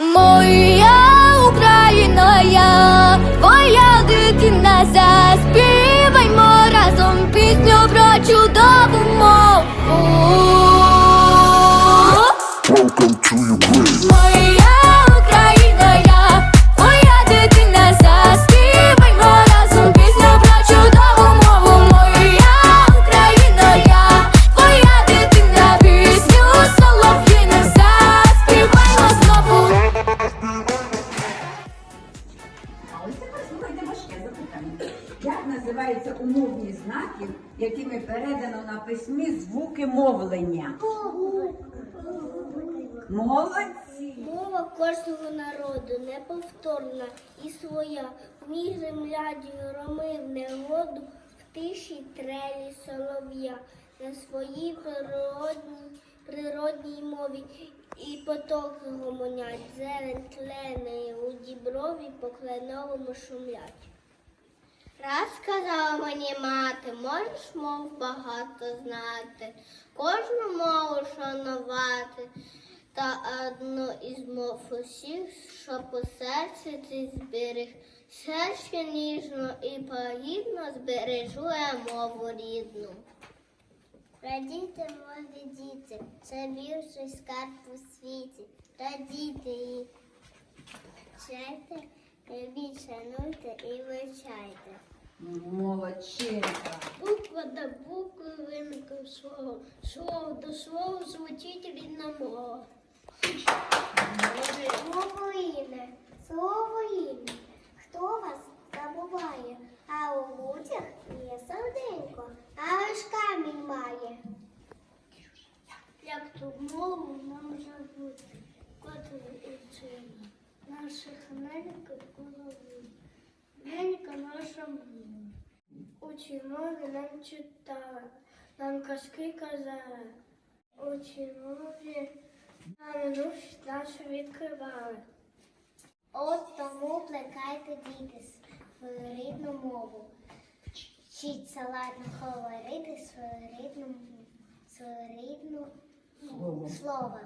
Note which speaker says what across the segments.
Speaker 1: Моя
Speaker 2: Як називаються умовні знаки, якими передано на письмі звуки мовлення? Молодці!
Speaker 3: Мова кожного народу неповторна і своя. В ній земля діроми негоду, в тиші трелі солов'я. На своїй природній, природній мові і потоки гомонять. Зелень тлене у діброві по кленовому шумлять. Раз сказала мені мати, можеш мов багато знати, кожну мову шанувати, та одну із мов усіх, що по серці ти зберіг. Серце ніжно і погідно збережу я мову рідну. Радійте, мові діти, це більший скарб у світі. Радійте і вчайте, любіть, шануйте і вивчайте.
Speaker 2: Молодчинка!
Speaker 3: Буква до букви виникла слово, слово до слова звучить рідна мова. Слово ім'я, слово ім'я. Хто вас забуває? А у людях є серденько, а лиш камінь має. Як ту мову нам забути, котру вчили, наших ненька голови, Учі мови нам читали, нам казки казали, очі мови нам душ нашу відкривали. От тому плекайте діти свою рідну мову. Вчіться ладно говорити свою рідну, свою рідну
Speaker 2: Слово.
Speaker 3: слово.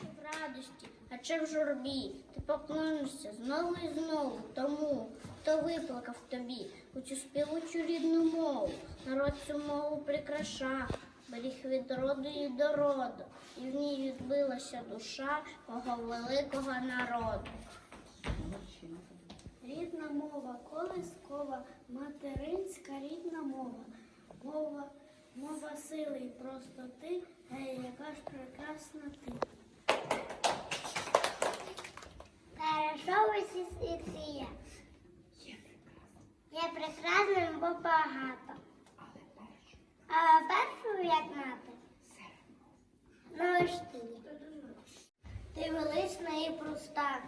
Speaker 3: В радості, а чи в журбі, ти поклонишся знову і знову тому, хто виплакав тобі у цю співучу рідну мову. Народ цю мову прикрашав, беріг від роду і до роду, і в ній відбилася душа мого великого народу. Рідна мова, колискова, материнська рідна мова, мова, мова сили і простоти, гей, яка ж прекрасна ти. Світи є. Прекрасним, бо багато. Але першу, як мати, ж ти. Велична і проста.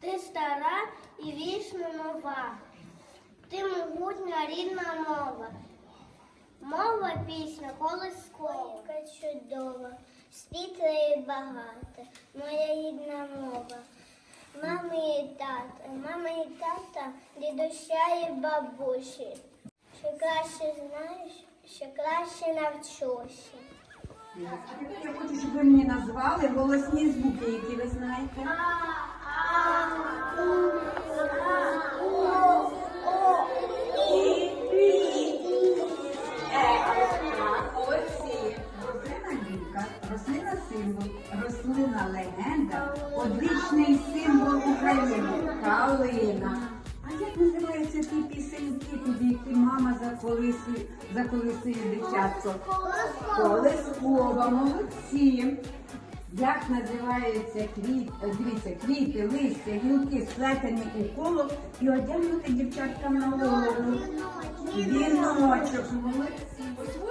Speaker 3: Ти стара і вічно нова. Ти могутня рідна мова. Мова пісня колискова. Чудова, світла і багата, моя рідна мова. Мами і тата, мама і тата, дідуся і бабусі. Що краще знаєш, що краще навчуся.
Speaker 2: Я хочу, щоб ви мені назвали голосні звуки, які ви знаєте. Рослина символ, рослина легенда, одвічний символ України. Калина. А як називаються ті пісеньки, під які мама заколисує, заколисує дитятко? Колискова, молодці. Як називаються квіт, е, дивіться, квіти, листя, гілки сплетені у коло і одягнути дівчаткам на голову. Віночок, молодці.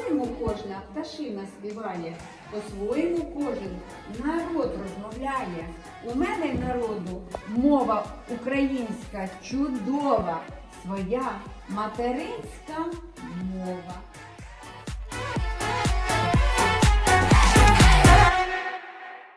Speaker 2: По-своєму кожна пташина співає, по-своєму кожен народ розмовляє. У мене народу мова українська чудова, своя материнська мова.